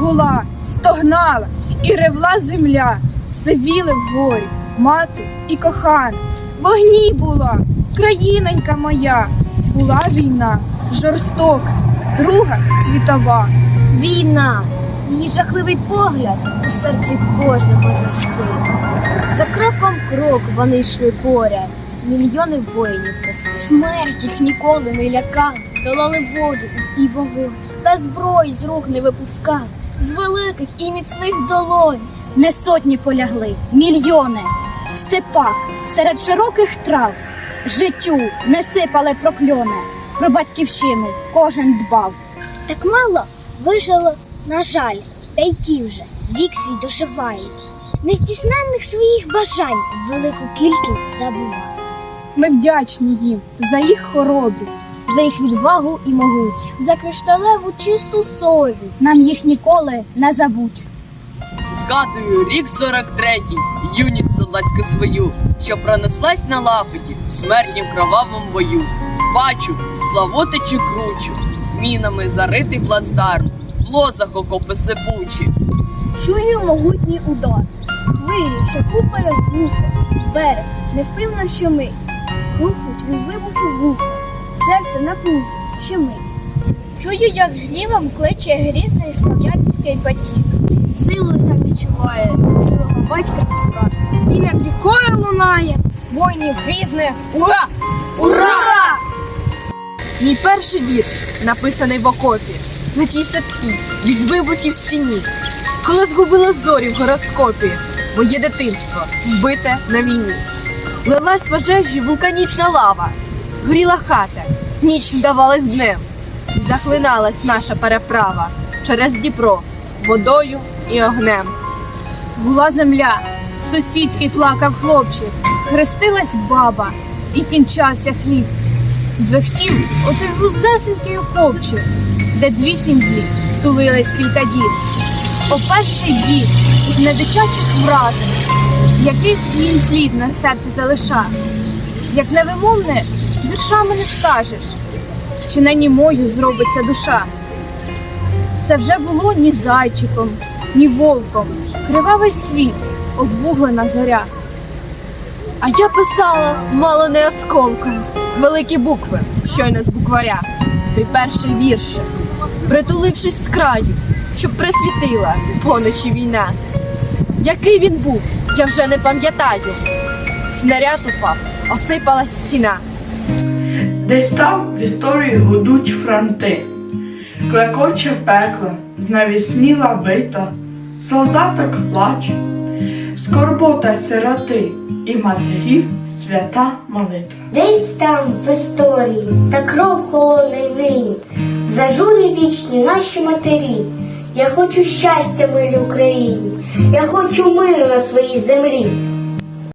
гула, стогнала і ревла земля, сивіли в горі, мати і кохана. Вогні була, країнонька моя, була війна, жорстока, друга світова. Війна, її жахливий погляд у серці кожного застиг. За кроком крок вони йшли поряд, мільйони воїнів вести. Смерть їх ніколи не лякала, долали воду і вогонь, та зброї з рук не випускали, з великих і міцних долонь. Не сотні полягли, мільйони в степах серед широких трав. Життю не сипали прокльони. Про батьківщину кожен дбав. Так мало вижило, на жаль, та й ті вже вік свій доживають. Нездійсненних своїх бажань велику кількість забувають. Ми вдячні їм за їх хоробрість. За їх відвагу і могуть, за кришталеву чисту совість. Нам їх ніколи не забудь. Згадую рік 43-й, юність солдатську свою, що пронеслась на лафеті в смертнім кровавому бою. Бачу, славотичі кручу, мінами заритий плацдарм, в лозах окопи сипучі. Чую могутній удар. Хвилі, що купає глухо, берег невпевно щомить. Рухнуть від вибухів вуха, серце на пузі щемить. Чую, як гнівом кличе грізний слов'янський батік. Силу вся відчуває свого батька Дніпра. І над рікою лунає воїнів грізне Ура! Ура! Мій перший вірш, написаний в окопі, на тій сапі, від вибухів в стіні, коли згубило зорі в гороскопі, моє дитинство вбите на війні. Лилась пожежі вулканічна лава, горіла хата, ніч здавалась днем. Захлиналась наша переправа через Дніпро водою і огнем. Була земля, сусідський плакав хлопчик, хрестилась баба і кінчався хліб. Двехтів отой вузесенький окопчик, де дві сім'ї тулились кілька діб. О перший бік від недитячих вражень, яких він слід на серці залишав, як невимовне віршами не скажеш, чи не німою зробиться душа. Це вже було ні зайчиком, ні вовком, кривавий світ, обвуглена зоря. А я писала мало не осколком, великі букви, щойно з букваря. Той перший віршик, притулившись з краю, щоб присвітила поночі війна. Який він був, я вже не пам'ятаю. Снаряд упав, осипалась стіна. Десь там в історії гудуть фронти, клекоче пекло, знавісніла бита, солдаток плач, скорбота сироти і матерів свята молитва. Десь там в історії та кров холодний нині, зажури вічні наші матері. Я хочу щастя милій Україні, я хочу миру на своїй землі.